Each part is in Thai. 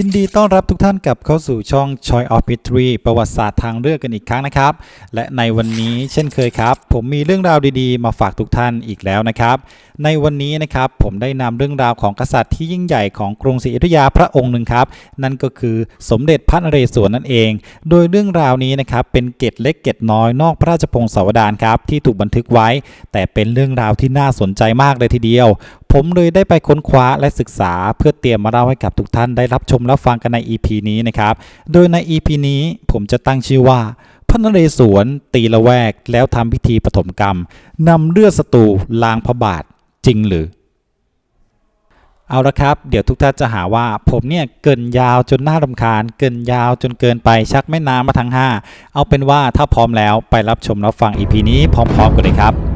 ยินดีต้อนรับทุกท่านกลับเข้าสู่ช่อง Choi of History ประวัติศาสตร์ทางเลือกกันอีกครั้งนะครับ และในวันนี้เช่นเคยครับ ผมมีเรื่องราวดีๆ มาฝากทุกท่านอีกแล้วนะครับ ในวันนี้นะครับผมได้นำเรื่องราวของกษัตริย์ที่ยิ่งใหญ่ของกรุงศรีอยุธยาพระองค์หนึ่งครับ นั่นก็คือสมเด็จพระนเรศวรนั่นเอง โดยเรื่องราวนี้นะครับเป็นเกร็ดเล็กเกร็ดน้อยนอกพระราชพงศาวดารครับที่ถูกบันทึกไว้ แต่เป็นเรื่องราวที่น่าสนใจมากเลยทีเดียวผมเลยได้ไปค้นคว้าและศึกษาเพื่อเตรียมมาเล่าให้กับทุกท่านได้รับชมและฟังกันใน EP นี้นะครับ โดยใน EP นี้ผมจะตั้งชื่อว่าพระนเรศวรตีละแวกแล้วทำพิธีปฐมกรรมนำเลือดศัตรูล้างพระบาทจริงหรือ เอาละครับ เดี๋ยวทุกท่านจะหาว่า ผมเนี่ยเกินยาวจนน่ารำคาญ เกินยาวจนเกินไปชักแม่น้ำมาทั้ง 5 เอาเป็นว่าถ้าพร้อมแล้วไปรับชมรับฟัง EP นี้พร้อมๆกันเลยครับ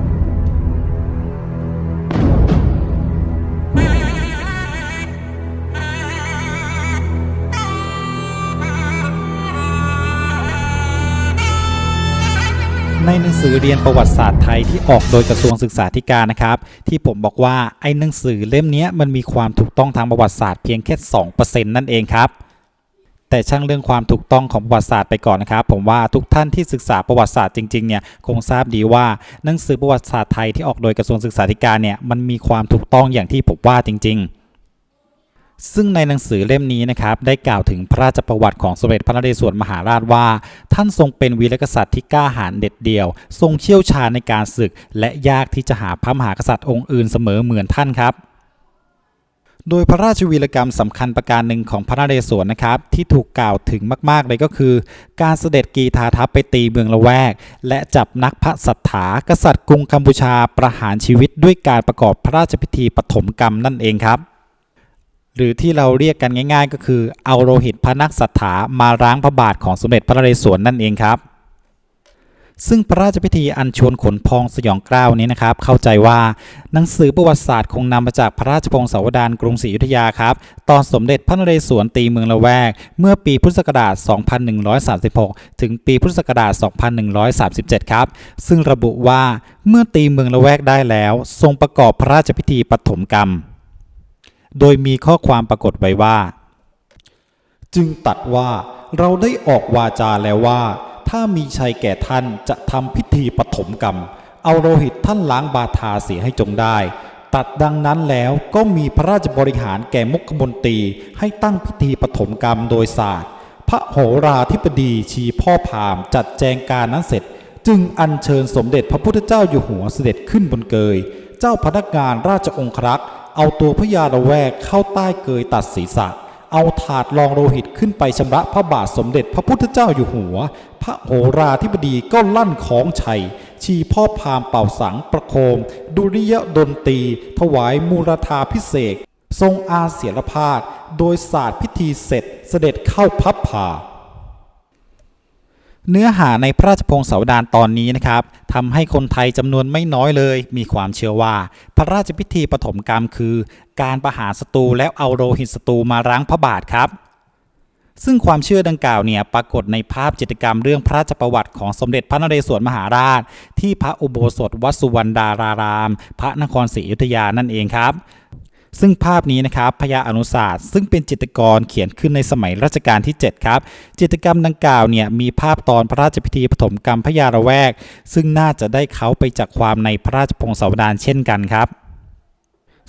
ในหนังสือเรียนประวัติศาสตร์ไทยที่ออกโดยกระทรวงศึกษาธิการนะครับ ที่ผมบอกว่าไอ้หนังสือเล่มนี้มันมีความถูกต้องทางประวัติศาสตร์เพียงแค่2%นั่นเองครับแต่ช่างเรื่องความถูกต้องของประวัติศาสตร์ไปก่อนนะครับ ผมว่าทุกท่านที่ศึกษาประวัติศาสตร์จริงๆเนี่ยคงทราบดีว่าหนังสือประวัติศาสตร์ไทยที่ออกโดยกระทรวงศึกษาธิการเนี่ยมันมีความถูกต้องอย่างที่ผมว่าจริง ๆ ซึ่งในหนังสือเล่มนี้นะครับได้กล่าวถึงพระราชประวัติของสมเด็จพระนเรศวรมหาราชว่า ท่านทรงเป็นวีรกษัตริย์ที่กล้าหาญเด็ดเดี่ยว ทรงเชี่ยวชาญในการศึก และยากที่จะหาพระมหากษัตริย์องค์อื่นเสมอเหมือนท่านครับโดยพระราชวีรกรรมสำคัญประการหนึ่งของพระนเรศวรนะครับ ที่ถูกกล่าวถึงมากๆเลยก็คือ การเสด็จกีทาทัพไปตีเมืองละแวก และจับนักพระสัทธากษัตริย์กรุงกัมพูชาประหารชีวิตด้วยการประกอบพระราชพิธีปฐมกรรมนั่นเองครับ หรือที่เราเรียกกันง่าย ๆ ก็คือ เอาโลหิตพระนักสัทธามาล้างพระบาทของสมเด็จพระนเรศวรนั่นเองครับ ซึ่งพระราชพิธีอัญชวนขนพองสยองกล้านี้นะครับ เข้าใจว่าหนังสือประวัติศาสตร์คงนำมาจากพระราชพงศาวดารกรุงศรีอยุธยาครับ ตอนสมเด็จพระนเรศวรตีเมืองละแวก เมื่อปีพุทธศักราช 2136 ถึงปีพุทธศักราช 2137 ครับ ซึ่งระบุว่าเมื่อตีเมืองละแวกได้แล้ว ทรงประกอบพระราชพิธีปฐมกรรม โดยมีข้อความปรากฏไว้ว่า จึงตัดว่าเราได้ออกวาจาแล้วว่า ถ้ามีชัยแก่ท่านจะทำพิธีปฐมกรรม เอาโลหิตท่านล้างบาทาเสียให้จงได้ ตัดดังนั้นแล้วก็มีพระราชบริหารแก่มุขมนตรีให้ตั้งพิธีปฐมกรรมโดยศาสตร์ พระโหราธิบดีชีพ่อพามจัดแจงการนั้นเสร็จจึงอัญเชิญสมเด็จพระพุทธเจ้าอยู่หัวเสด็จขึ้นบนเกย เจ้าพนักงานราชองครักษ์ เอาตัวพระยาละแวกเข้าใต้เกยตัดศีรษะ เอาถาดรองโลหิตขึ้นไปชำระพระบาทสมเด็จพระพุทธเจ้าอยู่หัว พระโหราธิบดีก็ลั่นของชัย ชีพ่อพามเป่าสังประโคม ดุริยดนตรี ถวายมูรธาพิเศษ ทรงอาเสียรพาดโดยศาสตร์พิธีเสร็จเสด็จเข้าพับผ่า เนื้อหาในพระราชพงศาวดารตอนนี้นะครับทำให้คนไทยจำนวนไม่น้อยเลย มีความเชื่อว่า พระราชพิธีปฐมกรรมคือ การประหารศัตรูแล้วเอาโลหิตศัตรูมาล้างพระบาทครับ ซึ่งความเชื่อดังกล่าวเนี่ยปรากฏในภาพจิตรกรรมเรื่องพระราชประวัติของสมเด็จพระนเรศวรมหาราช ที่พระอุโบสถวัดสุวรรณดาราราม พระนครศรีอยุธยานั่นเองครับ ซึ่งภาพนี้นะครับพญาอนุศาสตร์ ซึ่งเป็นจิตรกรเขียนขึ้นในสมัยรัชกาลที่ 7 ครับ จิตรกรรมดังกล่าวเนี่ยมีภาพตอนพระราชพิธีปฐมกรรมพญาละแวก ซึ่งน่าจะได้เขาไปจากความในพระราชพงศาวดารเช่นกันครับ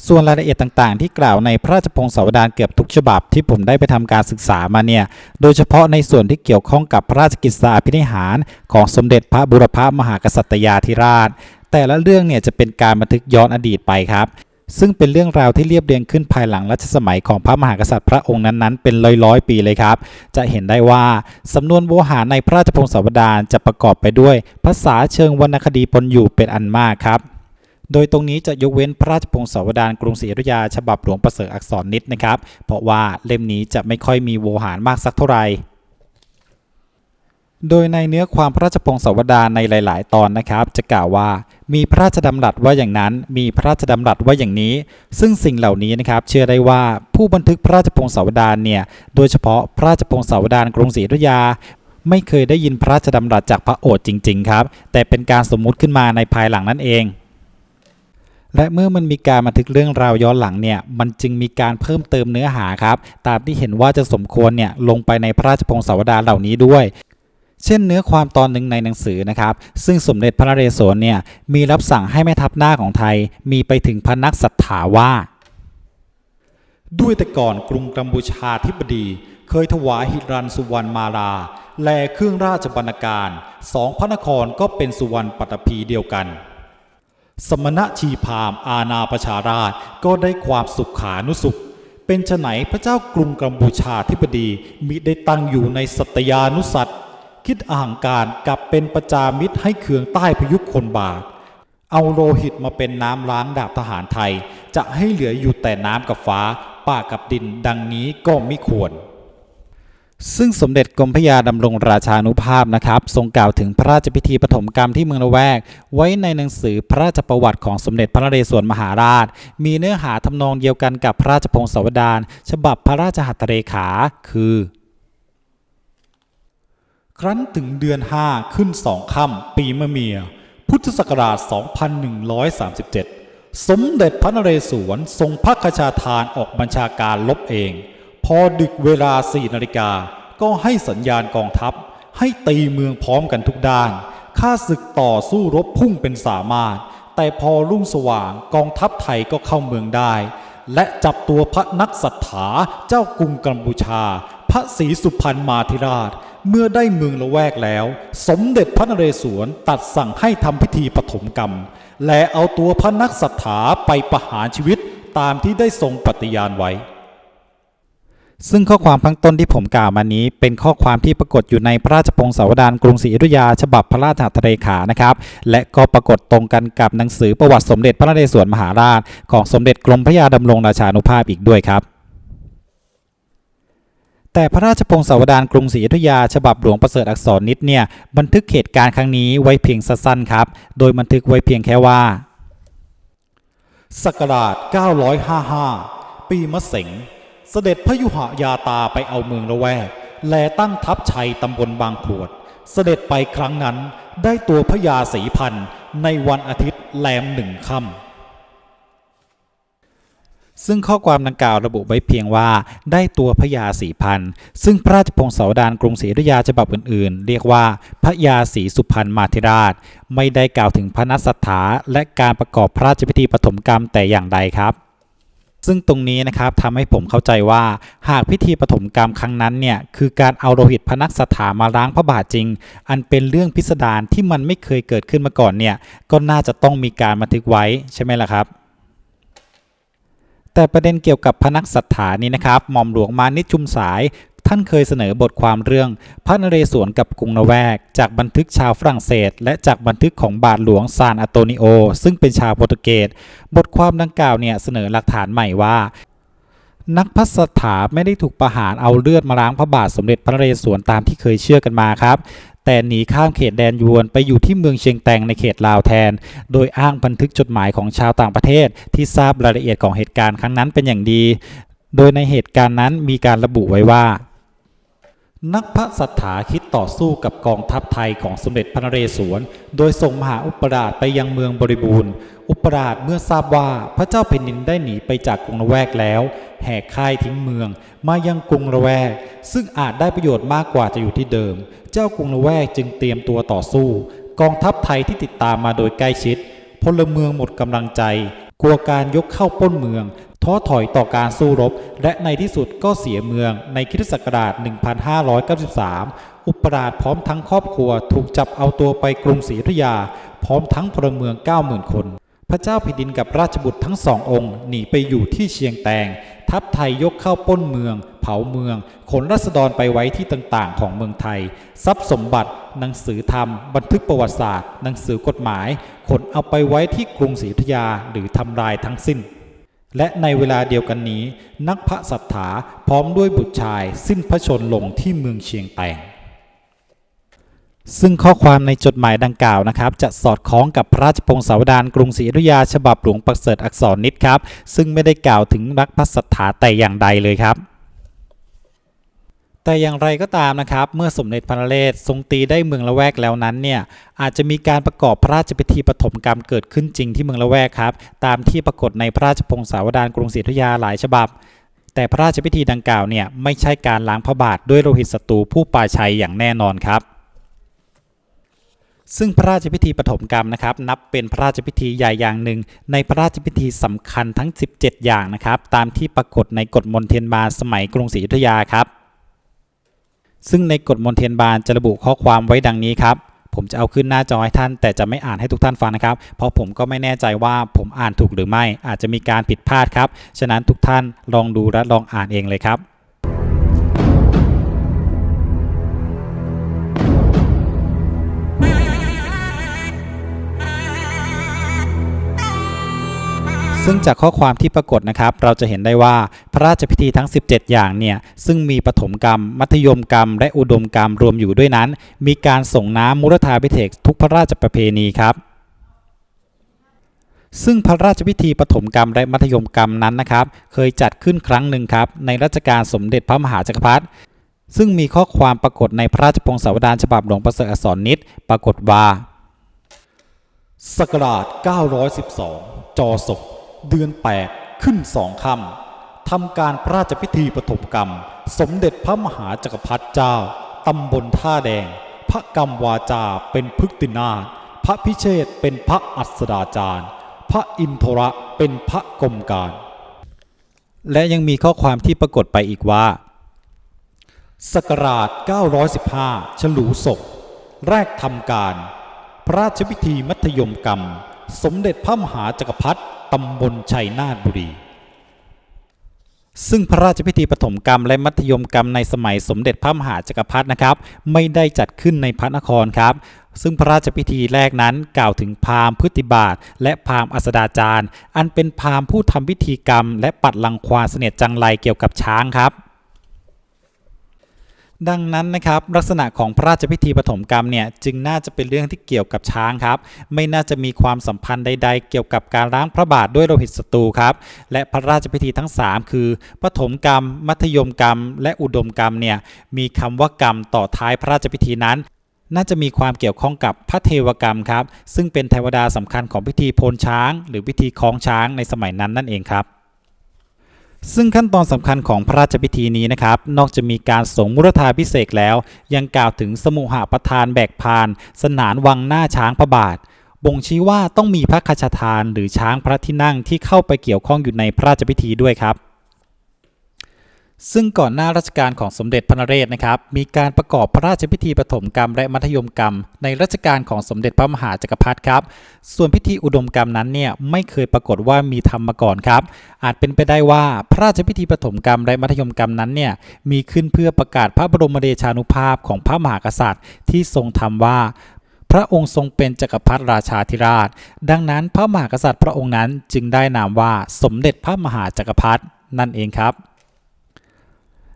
ส่วนรายละเอียดต่างๆ ที่กล่าวในพระราชพงศาวดารเกือบทุกฉบับที่ผมได้ไปทำการศึกษามาเนี่ย โดยเฉพาะในส่วนที่เกี่ยวข้องกับพระราชกิจสาพินิหาร ของสมเด็จพระบุรพมหากษัตยาธิราช แต่ละเรื่องเนี่ยจะเป็นการบันทึกย้อนอดีตไปครับ ซึ่งเป็นเรื่องราวที่เรียบเรียงขึ้นภายหลังรัชสมัยของพระมหากษัตริย์พระองค์นั้นๆ เป็นร้อยร้อยๆ ปีเลยครับ จะเห็นได้ว่า สำนวนโวหารในพระราชพงศาวดารจะประกอบไปด้วย ภาษาเชิงวรรณคดีปนอยู่เป็นอันมากครับ โดยตรงนี้จะยกเว้นพระราชพงศาวดารกรุงศรีอยุธยาฉบับหลวงประเสริฐอักษรนิดนะครับ เพราะว่าเล่มนี้จะไม่ค่อยมีโวหารมากสักเท่าไหร่ โดยในเนื้อความพระราชพงศาวดารในหลาย ๆ ตอนนะครับ จะกล่าวว่า มีพระราชดำรัสว่าอย่างนั้น มีพระราชดำรัสว่าอย่างนี้ ซึ่งสิ่งเหล่านี้นะครับ เชื่อได้ว่าผู้บันทึกพระราชพงศาวดารเนี่ย โดยเฉพาะพระราชพงศาวดารกรุงศรีอยุธยา ไม่เคยได้ยินพระราชดำรัสจากพระโอษฐ์จริง ๆ ครับ แต่เป็นการสมมุติขึ้นมาในภายหลังนั่นเองและเมื่อมันมีการบันทึกเรื่องราวย้อนหลังเนี่ย มันจึงมีการเพิ่มเติมเนื้อหาครับ ตามที่เห็นว่าจะสมควรเนี่ยลงไปในพระราชพงศาวดารเหล่านี้ด้วย เช่นเนื้อความตอนหนึ่งในหนังสือนะครับ ซึ่งสมเด็จพระนเรศวรเนี่ยมีรับสั่งให้แม่ทัพหน้าของไทย มีไปถึงพระนักสัทธาว่า ด้วยแต่ก่อนกรุงกัมพูชาธิบดี เคยถวายหิรันสุวรรณมาลาแลเครื่องราชบรรณาการสองพระนครก็เป็นสุวรรณปัตภีเดียวกัน สมณะชีพามอาณาประชาราชก็ได้ความสุขขานุสุขเป็นไฉนพระเจ้ากรุงกัมพูชาธิบดีมิได้ตั้งอยู่ในสัตยานุสัต คิดอาหังการกลับเป็นประจามิตรให้เคืองใต้พยุคคนบาปเอาโลหิตมาเป็นน้ำล้างดาบทหารไทย จะให้เหลืออยู่แต่น้ำกับฟ้า ป่ากับดินดังนี้ก็ไม่ควร ซึ่งสมเด็จกรมพระยาดำรงราชานุภาพนะครับ ทรงกล่าวถึงพระราชพิธีปฐมกรรมที่เมืองละแวก ไว้ในหนังสือพระราชประวัติของสมเด็จพระนเรศวรมหาราช มีเนื้อหาทำนองเดียวกันกับพระราชพงศาวดารฉบับพระราชหัตถเลขา คือ ครั้นถึงเดือน 5 ขึ้นสองค่ำปีมะเมีย พุทธศักราช 2137 สมเด็จพระนเรศวรทรงพระคชาทานออกบัญชาการลบเอง พอดึกเวลา4นาฬิกา ก็ให้สัญญาณกองทัพ ให้ตีเมืองพร้อมกันทุกด้านข้าศึกต่อสู้รบพุ่งเป็นสามารถ แต่พอรุ่งสว่างกองทัพไทยก็เข้าเมืองได้ และจับตัวพระนักสัทธาเจ้ากรุงกัมพูชา พระศรีสุพรรณมาธิราช เมื่อได้เมืองละแวกแล้ว สมเด็จพระนเรศวรตัดสั่งให้ทำพิธีปฐมกรรม และเอาตัวพระนักสัทธาไปประหารชีวิตตามที่ได้ทรงปฏิญาณไว้ ซึ่งข้อความข้างต้นที่ผมกล่าวมานี้เป็นข้อความที่ปรากฏอยู่ในพระราชพงศาวดารกรุงศรีอยุธยา ฉบับพระราชหัตถเลขานะครับ และก็ปรากฏตรงกันกับหนังสือประวัติสมเด็จพระนเรศวรมหาราช ของสมเด็จกรมพระยาดำรงราชานุภาพอีกด้วยครับ แต่พระราชพงศาวดารกรุงศรีอยุธยา ฉบับหลวงประเสริฐอักษรนิดเนี่ยบันทึกเหตุการณ์ครั้งนี้ไว้เพียงสั้นๆครับ โดยบันทึกไว้เพียงแค่ว่าศักราช 955 ปีมะเสงเสด็จพระยุหยาตาไปเอาเมืองละแวก แลตั้งทัพชัยตำบลบางขวด เสด็จไปครั้งนั้นได้ตัวพระยาศรีพันธ์ในวันอาทิตย์แรมหนึ่งค่ำ ซึ่งข้อความดังกล่าวระบุไว้เพียงว่า ได้ตัวพระยาศรีพันซึ่งพระราชพงศาวดารกรุงศรีอยุธยาฉบับอื่นๆ เรียกว่าพระยาศรีสุพรรณมาธิราช ไม่ได้กล่าวถึงพระนัสสัทธาและการประกอบพระราชพิธีปฐมกรรมแต่อย่างใดครับซึ่งตรงนี้นะครับทำให้ผมเข้าใจว่า หากพิธีปฐมกรรมครั้งนั้นเนี่ยคือการเอาโลหิตพระนักสัทธามาล้างพระบาทจริง อันเป็นเรื่องพิสดารที่มันไม่เคยเกิดขึ้นมาก่อนเนี่ยก็น่าจะต้องมีการบันทึกไว้ใช่ไหมล่ะครับ แต่ประเด็นเกี่ยวกับพนักสัทธานี้นะครับหม่อมหลวงมานิชชุมสาย ท่านเคยเสนอบทความเรื่อง พระนเรศวรกับกรุงละแวก จากบันทึกชาวฝรั่งเศส และจากบันทึกของบาทหลวงซานอัโตนิโอ ซึ่งเป็นชาวโปรตุเกสบทความดังกล่าวเนี่ยเสนอหลักฐานใหม่ว่านักพัสถาไม่ได้ถูกประหารเอาเลือดมาล้างพระบาทสมเด็จพระนเรศวรตามที่เคยเชื่อกันมาครับ แต่หนีข้ามเขตแดนยวนไปอยู่ที่เมืองเชียงแตงในเขตลาวแทน โดยอ้างบันทึกจดหมายของชาวต่างประเทศ ที่ทราบรายละเอียดของเหตุการณ์ครั้งนั้นเป็นอย่างดี โดยในเหตุการณ์นั้นมีการระบุไว้ว่านักพระสัทธาคิดต่อสู้กับกองทัพไทยของสมเด็จพระนเรศวร โดยส่งมหาอุปราชไปยังเมืองบริบูรณ์ อุปราชเมื่อทราบว่าพระเจ้าแผ่นดินได้หนีไปจากกรุงละแวกแล้ว แหกค่ายทิ้งเมือง มายังกรุงละแวก ซึ่งอาจได้ประโยชน์มากกว่าจะอยู่ที่เดิม เจ้ากรุงละแวกจึงเตรียมตัวต่อสู้ กองทัพไทยที่ติดตามมาโดยใกล้ชิด พลเมืองหมดกำลังใจ กลัวการยกเข้าป้นเมือง ท้อถอยต่อการสู้รบ และในที่สุดก็เสียเมืองในคริสตศักราช 1593 อุปราชพร้อมทั้งครอบครัวถูกจับเอาตัวไปกรุงศรีอยุธยา พร้อมทั้งพลเมือง 90,000 คนพระเจ้าแผ่นดินกับราชบุตรทั้งสององค์หนีไปอยู่ที่เชียงแตง ทัพไทยยกเข้าป้นเมือง เผาเมือง ขนรัษฎรไปไว้ที่ต่างๆ ของเมืองไทย ทรัพย์สมบัติ หนังสือธรรม บันทึกประวัติศาสตร์ หนังสือกฎหมาย ขนเอาไปไว้ที่กรุงศรีอยุธยาหรือทำลายทั้งสิ้น และในเวลาเดียวกันนี้ นักพระสัทธาพร้อมด้วยบุตรชาย สิ้นพระชนลงที่เมืองเชียงแตง ซึ่งข้อความในจดหมายดังกล่าวนะครับ จะสอดคล้องกับพระราชพงศาวดารกรุงศรีอยุธยาฉบับหลวงประเสริฐอักษรนิดครับ ซึ่งไม่ได้กล่าวถึงนักพระสัทธาแต่อย่างใดเลยครับแต่อย่างไรก็ตามนะครับ เมื่อสมเด็จพระนเรศทรงตีได้เมืองละแวกแล้วนั้นเนี่ยอาจจะมีการประกอบพระราชพิธีปฐมกรรมเกิดขึ้นจริงที่เมืองละแวกครับ ตามที่ปรากฏในพระราชพงศาวดารกรุงศรีอยุธยาหลายฉบับ แต่พระราชพิธีดังกล่าวเนี่ยไม่ใช่การล้างพระบาทด้วยโลหิตศัตรูผู้ปาชัยอย่างแน่นอนครับ ซึ่งพระราชพิธีปฐมกรรมนะครับนับเป็นพระราชพิธีใหญ่อย่างหนึ่ง ในพระราชพิธีสำคัญทั้ง 17 อย่างนะครับ ตามที่ปรากฏในกฎมนเทียนบานสมัยกรุงศรีอยุธยาครับ ซึ่งในกฎมนเทียนบานจะระบุข้อความไว้ดังนี้ครับ ผมจะเอาขึ้นหน้าจอให้ท่าน แต่จะไม่อ่านให้ทุกท่านฟังนะครับ เพราะผมก็ไม่แน่ใจว่าผมอ่านถูกหรือไม่อาจจะมีการผิดพลาดครับฉะนั้นทุกท่านลองดูและลองอ่านเองเลยครับ ซึ่งจากข้อความที่ปรากฏนะครับ เราจะเห็นได้ว่าพระราชพิธีทั้ง 17 อย่างเนี่ย ซึ่งมีปฐมกรรม มัธยมกรรม และอุดมกรรมรวมอยู่ด้วยนั้น มีการส่งน้ำมุรธาพิเศษกทุกพระราชประเพณีครับซึ่งพระราชพิธีปฐมกรรมและมัธยมกรรมนั้นนะครับ เคยจัดขึ้นครั้งหนึ่งครับ ในรัชกาลสมเด็จพระมหาจักรพรรดิซึ่งมีข้อความปรากฏในพระราชพงศาวดารฉบับหลวงประเสริฐอักษรนิตปรากฏว่าศักราช 912 จอศก เดือน 8 ขึ้นสองค่ำทำการพระราชพิธีปฐมกรรม สมเด็จพระมหาจักรพรรดิเจ้าตำบลท่าแดง พระกรรมวาจาเป็นพฤกตินาพระพิเชษเป็นพระอัสดาจารย์ พระอินทระเป็นพระกรมการ และยังมีข้อความที่ปรากฏไปอีกว่าศักราช 915 ฉลูศก แรกทำการ พระราชพิธีมัธยมกรรม สมเด็จพระมหาจักรพรรดิ ตำบลชัยนาทบุรี ซึ่งพระราชพิธีปฐมกรรมและมัธยมกรรมในสมัยสมเด็จพระมหาจักรพรรดินะครับ ไม่ได้จัดขึ้นในพระนครครับ ซึ่งพระราชพิธีแรกนั้นกล่าวถึงพราหมณ์พฤติบาทและพราหมณ์อัสดาจารย์ อันเป็นพราหมณ์ผู้ทำพิธีกรรม และปัดลังควาเสนียดจังไรเกี่ยวกับช้างครับ ดังนั้นนะครับลักษณะของพระราชพิธีปฐมกรรมเนี่ยจึงน่าจะเป็นเรื่องที่เกี่ยวกับช้างครับ ไม่น่าจะมีความสัมพันธ์ใด ๆ เกี่ยวกับการล้างพระบาทด้วยโลหิตศัตรูครับและพระราชพิธีทั้ง 3 คือปฐมกรรม มัธยมกรรม และอุดมกรรมเนี่ยมีคำว่ากรรมต่อท้ายพระราชพิธีนั้นน่าจะมีความเกี่ยวข้องกับพระเทวกรรมครับ ซึ่งเป็นเทวดาสำคัญของพิธีโพลช้าง หรือพิธีคล้องช้างในสมัยนั้นนั่นเองครับ ซึ่งขั้นตอนสำคัญของพระราชพิธีนี้นะครับ นอกจากมีการสงมุรธาพิเศษแล้ว ยังกล่าวถึงสมุหประทานแบกพาน สนานวังหน้าช้างพระบาท บ่งชี้ว่าต้องมีพระคชทานหรือช้างพระที่นั่งที่เข้าไปเกี่ยวข้องอยู่ในพระราชพิธีด้วยครับ ซึ่งก่อนหน้ารัชกาลของสมเด็จพระนเรศนะครับ มีการประกอบพระราชพิธีปฐมกรรมและมัธยมกรรม ในรัชกาลของสมเด็จพระมหาจักรพรรดิครับ ส่วนพิธีอุดมกรรมนั้นเนี่ยไม่เคยปรากฏว่ามีทำมาก่อนครับ อาจเป็นไปได้ว่าพระราชพิธีปฐมกรรมและมัธยมกรรมนั้นเนี่ยมีขึ้นเพื่อประกาศพระบรมเดชานุภาพของพระมหากษัตริย์ ที่ทรงทำว่าพระองค์ทรงเป็นจักรพรรดิราชาธิราช ดังนั้นพระมหากษัตริย์พระองค์นั้นจึงได้นามว่าสมเด็จพระมหาจักรพรรดินั่นเองครับ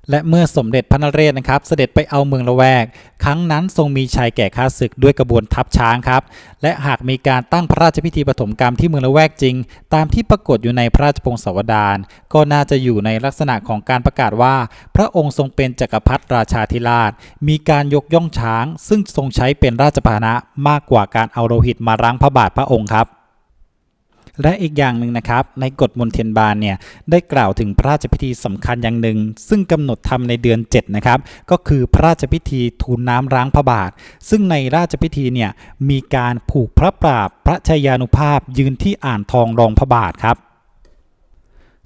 และเมื่อสมเด็จพระนเรศนะครับ เสด็จไปเอาเมืองละแวก ครั้งนั้นทรงมีชัยแก่ข้าศึกด้วยกระบวนทัพช้างครับ และหากมีการตั้งพระราชพิธีปฐมกรรมที่เมืองละแวกจริง ตามที่ปรากฏอยู่ในพระราชพงศาวดารก็น่าจะอยู่ในลักษณะของการประกาศว่า พระองค์ทรงเป็นจักรพรรดิราชาธิราช มีการยกย่องช้าง ซึ่งทรงใช้เป็นราชพาหนะมากกว่าการเอาโลหิตมาล้งพระบาทพระองค์ครับ และอีกอย่างหนึ่งนะครับ ในกฎมนเทียนบานเนี่ยได้กล่าวถึงพระราชพิธีสำคัญอย่างหนึ่ง ซึ่งกำหนดทำในเดือน 7 นะครับ ก็คือพระราชพิธีทูลน้ำล้างพระบาท ซึ่งในราชพิธีเนี่ยมีการผูกพระปราบพระชายานุภาพยืนที่อ่านทองรองพระบาทครับ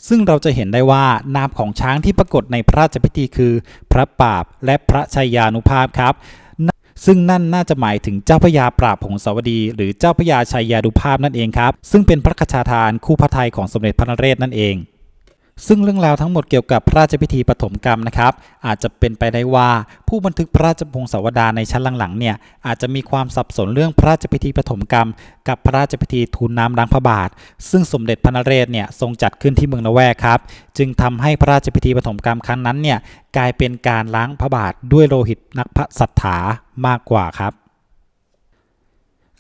ซึ่งเราจะเห็นได้ว่านามของช้างที่ปรากฏในพระราชพิธีคือ พระปราบและพระชายานุภาพครับ ซึ่งนั่นน่าจะหมายถึงเจ้าพระยาปราบผงสาวดี หรือเจ้าพระยาชัยยาดุภาพนั่นเองครับ ซึ่งเป็นพระคชาทานคู่พระทัยของสมเด็จพระนเรศนั่นเอง ซึ่งเรื่องราวทั้งหมดเกี่ยวกับพระราชพิธีปฐมกรรมนะครับ อาจจะเป็นไปได้ว่าผู้บันทึกพระราชพงศาวดารในชั้นหลังๆเนี่ยอาจจะมีความสับสนเรื่องพระราชพิธีปฐมกรรม กับพระราชพิธีทูลน้ำล้างพระบาท ซึ่งสมเด็จพระนเรศเนี่ยทรงจัดขึ้นที่เมืองละแวกครับ จึงทำให้พระราชพิธีปฐมกรรมครั้งนั้นเนี่ยกลายเป็นการล้างพระบาทด้วยโลหิตนักพระสัทธามากกว่าครับ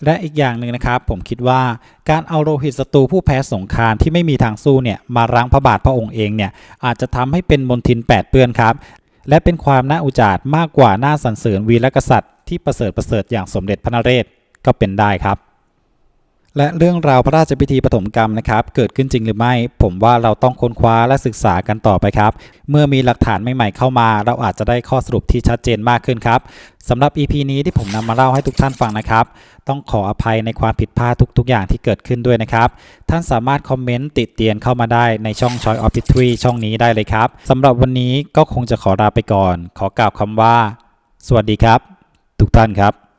และอีกอย่างหนึ่งนะครับ ผมคิดว่าการเอาโลหิตศัตรูผู้แพ้สงครามที่ไม่มีทางสู้เนี่ยมาล้งพระบาทพระองค์เองเนี่ยอาจจะทำให้เป็นมลทินแปดเปื้อนครับ และเป็นความน่าอุจาร์มากกว่าน่าสรรเสริญวีรกษัตริย์ที่ประเสริฐประเสริฐอย่างสมเด็จพระนเรศก็เป็นได้ครับ และเรื่องราวพระราชพิธีปฐมกรรมนะครับ เกิดขึ้นจริงหรือไม่ ผมว่าเราต้องค้นคว้าและศึกษากันต่อไปครับ เมื่อมีหลักฐานใหม่ๆเข้ามา เราอาจจะได้ข้อสรุปที่ชัดเจนมากขึ้นครับสำหรับ EP นี้ที่ผมนำมาเล่าให้ทุกท่านฟังนะครับ ต้องขออภัยในความผิดพลาดทุกๆ อย่างที่เกิดขึ้นด้วยนะครับ ท่านสามารถคอมเมนต์ติเตียนเข้ามาได้ในช่อง Choice of History ช่องนี้ได้เลยครับสำหรับวันนี้ก็คงจะขอลาไปก่อน ขอกล่าวคำว่า สวัสดีครับ ทุกท่านครับ